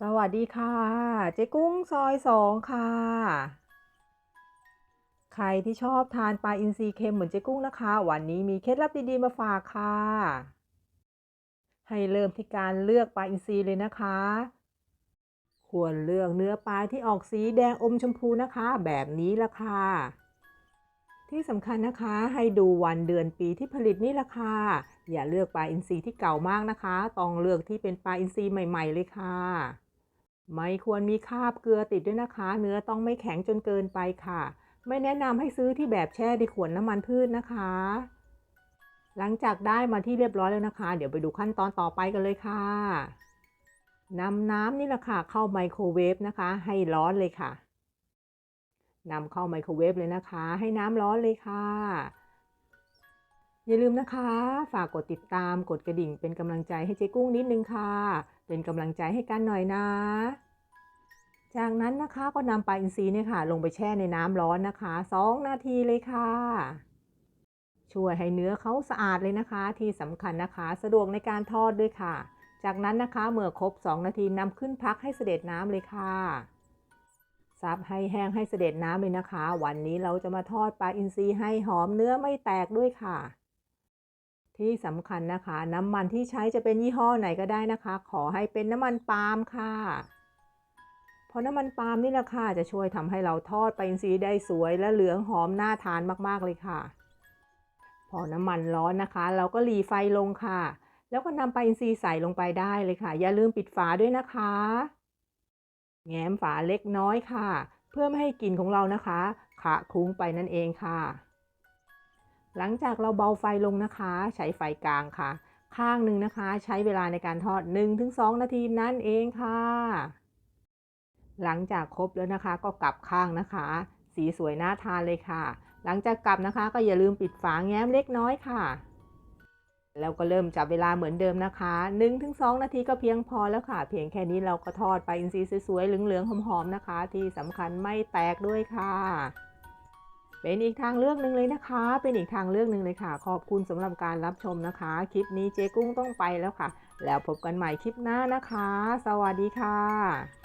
สวัสดีค่ะ เจ๊กุ้งซอยสองค่ะ ใครที่ชอบทานปลาอินทรีเค็มเหมือนเจ๊กุ้งนะคะ วันนี้มีเคล็ดลับดีๆมาฝากค่ะ ให้เริ่มที่การเลือกปลาอินทรีเลยนะคะ ควรเลือกเนื้อปลาที่ออกสีแดงอมชมพูนะคะ แบบนี้ละค่ะ ที่สำคัญนะคะให้ดูวันเดือนปีที่ผลิตนี่ละค่ะ อย่าเลือกปลาอินทรีที่เก่ามากนะคะ ต้องเลือกที่เป็นปลาอินทรีใหม่ ๆ เลยค่ะ ไม่ควรมีคราบเกลือติดด้วยนะคะ เนื้อต้องไม่แข็งจนเกินไปค่ะ ไม่แนะนำให้ซื้อที่แบบแช่ในขวดน้ำมันพืชนะคะ หลังจากได้มาที่เรียบร้อยแล้วนะคะ เดี๋ยวไปดูขั้นตอนต่อไปกันเลยค่ะนำน้ำนี่แหละค่ะเข้าไมโครเวฟนะคะ ให้ร้อนเลยค่ะนำเข้าไมโครเวฟเลยนะคะ ให้น้ำร้อนเลยค่ะ อย่าลืมนะคะ ฝากกดติดตามกดกระดิ่งเป็นกำลังใจให้เจ๊กุ้งนิดนึงค่ะ เป็นกำลังใจให้กันหน่อยนะ จากนั้นนะคะก็นำปลาอินทรีเนี่ยค่ะ ลงไปแช่ในน้ำร้อนนะคะ 2 นาทีเลยค่ะ ช่วยให้เนื้อเขาสะอาดเลยนะคะ ที่สำคัญนะคะ สะดวกในการทอดด้วยค่ะ จากนั้นนะคะเมื่อครบ 2 นาทีนำขึ้นพักให้เสด็จน้ำเลยค่ะซับให้แห้งให้เสด็จน้ำเลยนะคะ วันนี้เราจะมาทอดปลาอินทรีให้หอมเนื้อไม่แตกด้วยค่ะ ที่สำคัญนะคะ น้ำมันที่ใช้จะเป็นยี่ห้อไหนก็ได้นะคะ ขอให้เป็นน้ำมันปาล์มค่ะ เพราะน้ำมันปาล์มนี่แหละค่ะจะช่วยทำให้เราทอดปลาอินทรีได้สวยและเหลืองหอมน่าทานมากๆเลยค่ะ พอน้ำมันร้อนนะคะ เราก็หลีไฟลงค่ะ แล้วก็นำปลาอินทรีใส่ลงไปได้เลยค่ะ อย่าลืมปิดฝาด้วยนะคะ แง้มฝาเล็กน้อยค่ะ เพื่อไม่ให้กลิ่นของเรานะคะขะคุ้งไปนั่นเองค่ะ หลังจากเราเบาไฟลงนะคะ ใช้ไฟกลางค่ะ ข้างหนึ่งนะคะ ใช้เวลาในการทอด 1-2 นาทีนั่นเองค่ะ หลังจากครบแล้วนะคะ ก็กลับข้างนะคะ สีสวยน่าทานเลยค่ะ หลังจากกลับนะคะ ก็อย่าลืมปิดฝาแง้มเล็กน้อยค่ะ แล้วก็เริ่มจับเวลาเหมือนเดิมนะคะ1-2 นาทีก็เพียงพอแล้วค่ะ เพียงแค่นี้เราก็ทอดไปอินทรีย์สวยๆเหลืองๆหอมๆนะคะ ที่สำคัญไม่แตกด้วยค่ะ เป็นอีกทางเลือกหนึ่งเลยนะคะ เป็นอีกทางเลือกหนึ่งเลยค่ะ ขอบคุณสำหรับการรับชมนะคะ คลิปนี้เจ๊กุ้งต้องไปแล้วค่ะ แล้วพบกันใหม่คลิปหน้านะคะ สวัสดีค่ะ